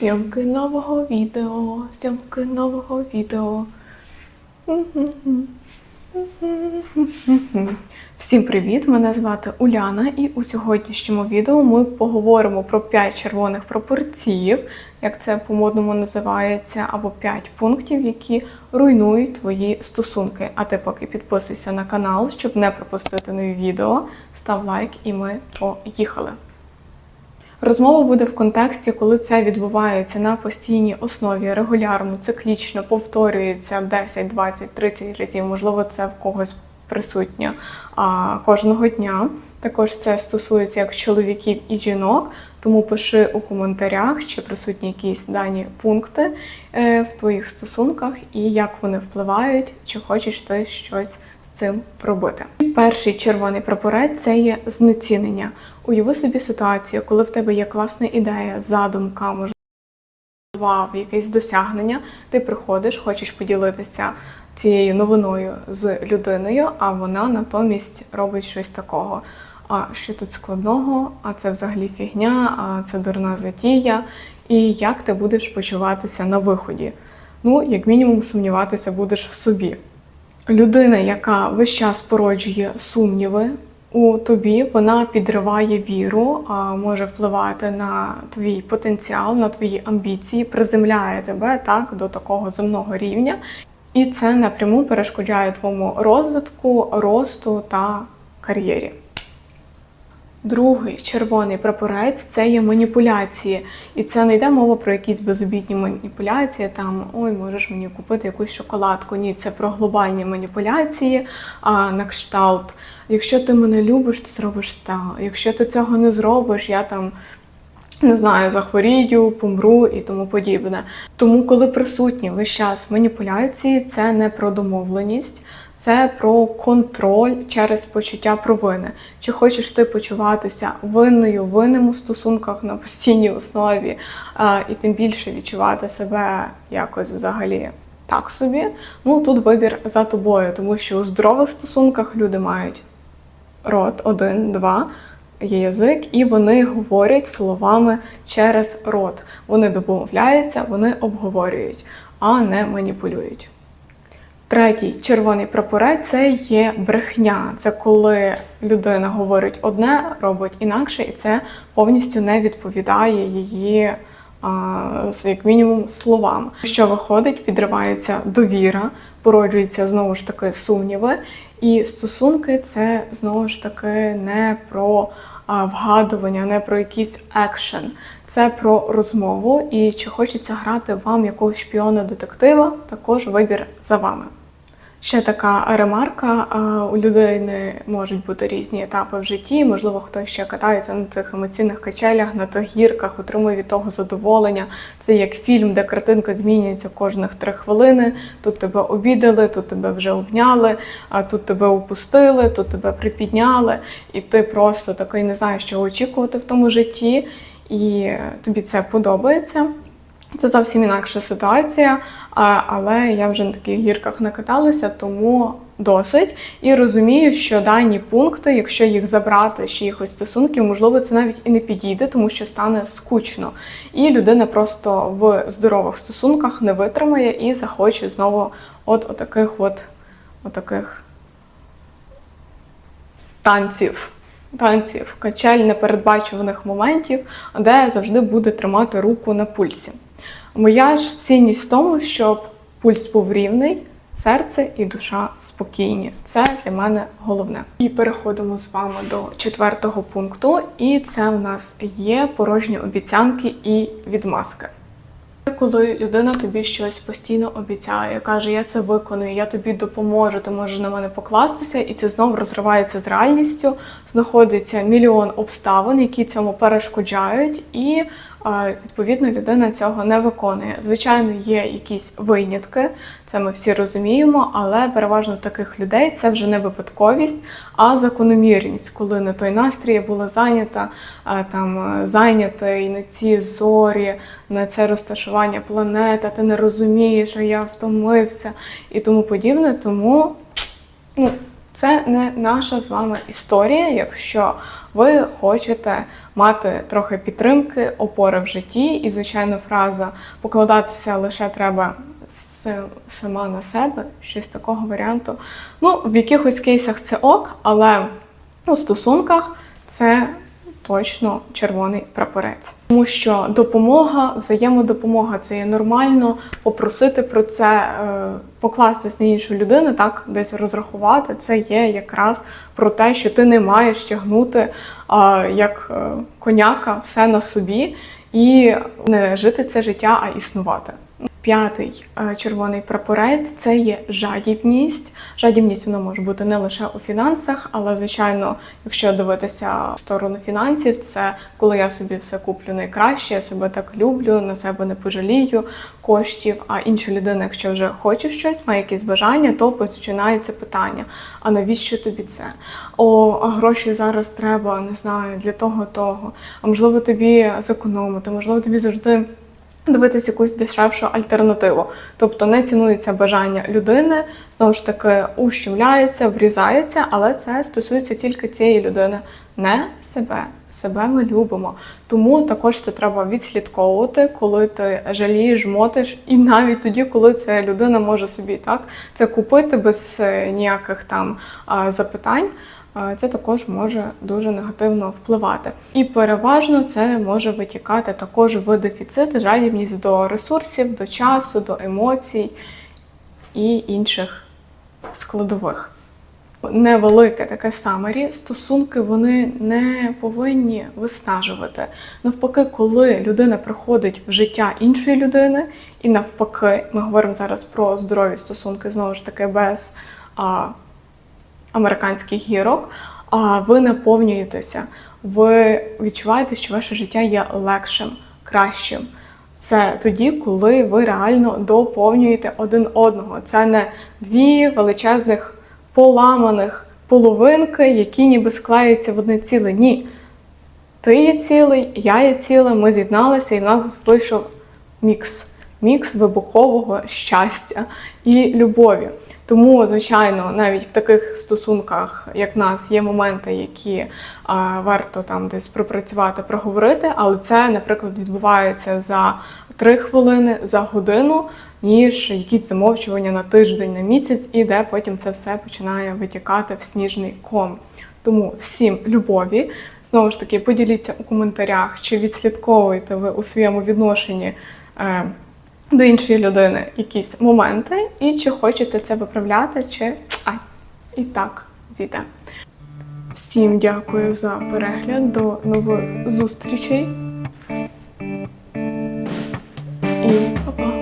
Зйомки нового відео, зйомки нового відео. Всім привіт! Мене звати Уляна, і у сьогоднішньому відео ми поговоримо про 5 червоних пропорцій, як це по-модному називається, або 5 пунктів, які руйнують твої стосунки. А ти поки підписуйся на канал, щоб не пропустити нові відео. Став лайк, і ми поїхали. Розмова буде в контексті, коли це відбувається на постійній основі, регулярно, циклічно, повторюється 10, 20, 30 разів. Можливо, це в когось присутнє а, кожного дня. Також це стосується як чоловіків і жінок. Тому пиши у коментарях, чи присутні якісь дані пункти е, в твоїх стосунках і як вони впливають, чи хочеш ти щось цим робити. Перший червоний прапорець це є знецінення. Уяви собі ситуацію, коли в тебе є класна ідея, задумка, можливо, якесь досягнення. Ти приходиш, хочеш поділитися цією новиною з людиною, а вона натомість робить щось такого. А що тут складного? А це взагалі фігня, а це дурна затія. І як ти будеш почуватися на виході? Ну, як мінімум, сумніватися будеш в собі. Людина, яка весь час породжує сумніви у тобі, вона підриває віру, а може впливати на твій потенціал, на твої амбіції, приземляє тебе так до такого земного рівня, і це напряму перешкоджає твоєму розвитку, росту та кар'єрі. Другий червоний прапорець це є маніпуляції. І це не йде мова про якісь безобідні маніпуляції, там ой, можеш мені купити якусь шоколадку. Ні, це про глобальні маніпуляції, а на кшталт. Якщо ти мене любиш, ти зробиш так. Якщо ти цього не зробиш, я там. Не знаю, захворію, помру і тому подібне. Тому, коли присутні весь час маніпуляції, це не про домовленість, це про контроль через почуття провини. Чи хочеш ти почуватися винною, винним у стосунках на постійній основі, і тим більше відчувати себе якось взагалі так собі. Ну тут вибір за тобою, тому що у здорових стосунках люди мають рот один, два. Є язик, і вони говорять словами через рот. Вони домовляються, вони обговорюють, а не маніпулюють. Третій червоний прапорець це є брехня. Це коли людина говорить одне, робить інакше, і це повністю не відповідає її, як мінімум, словам. Що виходить, підривається довіра, породжуються знову ж таки сумніви. І стосунки це знову ж таки не про вгадування, не про якийсь екшен. Це про розмову. І чи хочеться грати вам якогось шпіона-детектива, також вибір за вами. Ще така ремарка: у людини можуть бути різні етапи в житті. Можливо, хтось ще катається на цих емоційних качелях, на тих гірках, отримує від того задоволення. Це як фільм, де картинка змінюється кожних три хвилини. Тут тебе обідали, тут тебе вже обняли, а тут тебе опустили, тут тебе припідняли, і ти просто такий не знаєш, що очікувати в тому житті, і тобі це подобається. Це зовсім інакша ситуація, але я вже на таких гірках не каталася, тому досить. І розумію, що дані пункти, якщо їх забрати з чиїхось стосунків, можливо, це навіть і не підійде, тому що стане скучно. І людина просто в здорових стосунках не витримає і захоче знову от отаких от, отаких танців. Танців, качель непередбачуваних моментів, де завжди буде тримати руку на пульсі. Моя ж цінність в тому, щоб пульс був рівний, серце і душа спокійні. Це для мене головне. І переходимо з вами до четвертого пункту, і це в нас є порожні обіцянки і відмазки. Коли людина тобі щось постійно обіцяє, каже, я це виконую, я тобі допоможу, ти можеш на мене покластися, і це знову розривається з реальністю. Знаходиться мільйон обставин, які цьому перешкоджають, і відповідно людина цього не виконує. Звичайно, є якісь винятки, це ми всі розуміємо, але переважно таких людей це вже не випадковість, а закономірність, коли не той настрій була зайнята, там е, зайнятий на ці зорі, на це розташування планета, ти не розумієш, що я втомився і тому подібне. Тому Це не наша з вами історія. Якщо ви хочете мати трохи підтримки, опори в житті, і, звичайно, фраза покладатися лише треба сама на себе, щось такого варіанту. Ну, в якихось кейсах це ок, але у стосунках це точно червоний прапорець. Тому що допомога, взаємодопомога це є нормально. Попросити про це, е, покластись на іншу людину, так десь розрахувати. Це є якраз про те, що ти не маєш тягнути як е, коняка все на собі і не жити це життя, а існувати. П'ятий е, червоний прапорець це є жадібність. Жадібність вона може бути не лише у фінансах, але звичайно, якщо дивитися в сторону фінансів, це коли я собі все куплю найкраще, я себе так люблю, на себе не пожалію коштів. А інша людина, якщо вже хоче щось, має якісь бажання, то починається питання: а навіщо тобі це? О, гроші зараз треба, не знаю, для того, того. А можливо, тобі зекономити, можливо, тобі завжди дивитися якусь дешевшу альтернативу. Тобто не цінується бажання людини, знову ж таки ущемляється, врізається, але це стосується тільки цієї людини, не себе. Себе ми любимо. Тому також це треба відслідковувати, коли ти жалієш, мотиш, і навіть тоді, коли ця людина може собі так це купити без е, ніяких там запитань. Це також може дуже негативно впливати. І переважно це може витікати також в дефіцит, жадібність до ресурсів, до часу, до емоцій і інших складових. Невелике таке самері, стосунки вони не повинні виснажувати. Навпаки, коли людина приходить в життя іншої людини, і навпаки, ми говоримо зараз про здорові стосунки, знову ж таки, без а, американських гірок, а ви наповнюєтеся, ви відчуваєте, що ваше життя є легшим, кращим. Це тоді, коли ви реально доповнюєте один одного. Це не дві величезних поламаних половинки, які ніби склеюються в одне ціле. Ні. Ти є цілий, я є ціле, ми з'єдналися, і в нас вийшов мікс. Мікс вибухового щастя і любові. Тому, звичайно, навіть в таких стосунках, як в нас, є моменти, які а, варто там десь пропрацювати, проговорити, але це, наприклад, відбувається за три хвилини, за годину, ніж якісь замовчування на тиждень, на місяць, і де потім це все починає витікати в сніжний ком. Тому всім любові. Знову ж таки, поділіться у коментарях, чи відслідковуєте ви у своєму відношенні. Е, до іншої людини якісь моменти, і чи хочете це виправляти, чи ай, і так зійде. Всім дякую за перегляд, до нових зустрічей. І па-па!